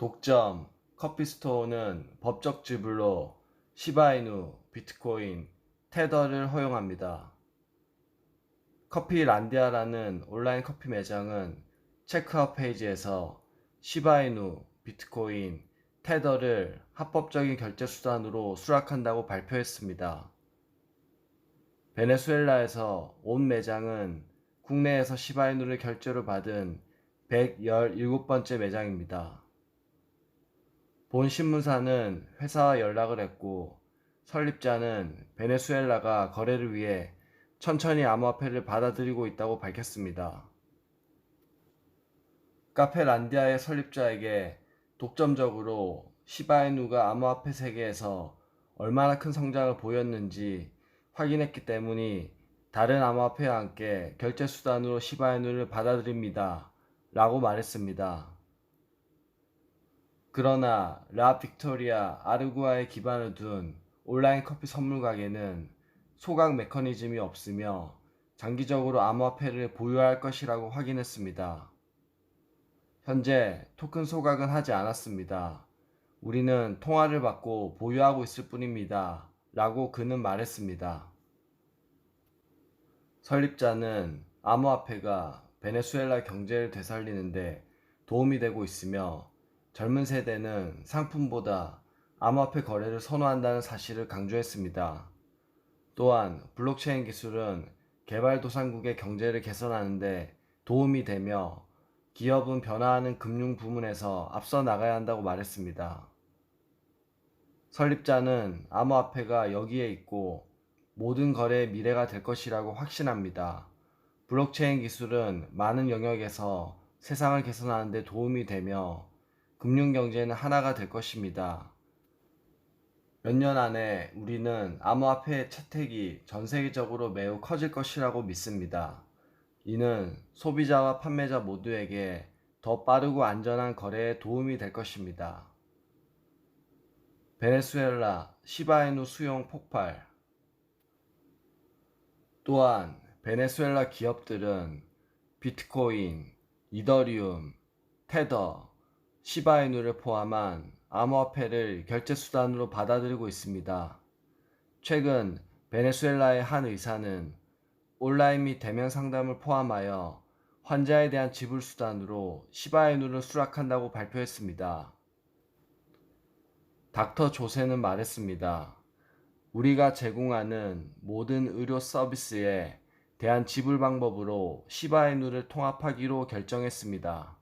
독점 커피스토어는 법적 지불로 시바이누, 비트코인, 테더를 허용합니다. 커피 란디아라는 온라인 커피 매장은 체크아웃 페이지에서 시바이누, 비트코인, 테더를 합법적인 결제 수단으로 수락한다고 발표했습니다. 베네수엘라에서 온 매장은 국내에서 시바이누를 결제로 받은 117번째 매장입니다. 본 신문사는 회사와 연락을 했고 설립자는 베네수엘라가 거래를 위해 천천히 암호화폐를 받아들이고 있다고 밝혔습니다. 카페 란디아의 설립자에게 독점적으로 시바이누가 암호화폐 세계에서 얼마나 큰 성장을 보였는지 확인했기 때문이 다른 암호화폐와 함께 결제 수단으로 시바이누를 받아들입니다. 라고 말했습니다. 그러나 라 빅토리아 아르구아에 기반을 둔 온라인 커피 선물 가게는 소각 메커니즘이 없으며 장기적으로 암호화폐를 보유할 것이라고 확인했습니다. 현재 토큰 소각은 하지 않았습니다. 우리는 통화를 받고 보유하고 있을 뿐입니다. 라고 그는 말했습니다. 설립자는 암호화폐가 베네수엘라 경제를 되살리는데 도움이 되고 있으며 젊은 세대는 상품보다 암호화폐 거래를 선호한다는 사실을 강조했습니다. 또한 블록체인 기술은 개발도상국의 경제를 개선하는데 도움이 되며 기업은 변화하는 금융 부문에서 앞서 나가야 한다고 말했습니다. 설립자는 암호화폐가 여기에 있고 모든 거래의 미래가 될 것이라고 확신합니다. 블록체인 기술은 많은 영역에서 세상을 개선하는 데 도움이 되며 금융 경제는 하나가 될 것입니다. 몇 년 안에 우리는 암호화폐의 채택이 전 세계적으로 매우 커질 것이라고 믿습니다. 이는 소비자와 판매자 모두에게 더 빠르고 안전한 거래에 도움이 될 것입니다. 베네수엘라 시바이누 수용 폭발 또한 베네수엘라 기업들은 비트코인, 이더리움, 테더, 시바이누를 포함한 암호화폐를 결제 수단으로 받아들이고 있습니다. 최근 베네수엘라의 한 의사는 온라인 및 대면 상담을 포함하여 환자에 대한 지불 수단으로 시바이누를 수락한다고 발표했습니다. 닥터 조세는 말했습니다. 우리가 제공하는 모든 의료 서비스에 대한 지불 방법으로 시바이누를 통합하기로 결정했습니다.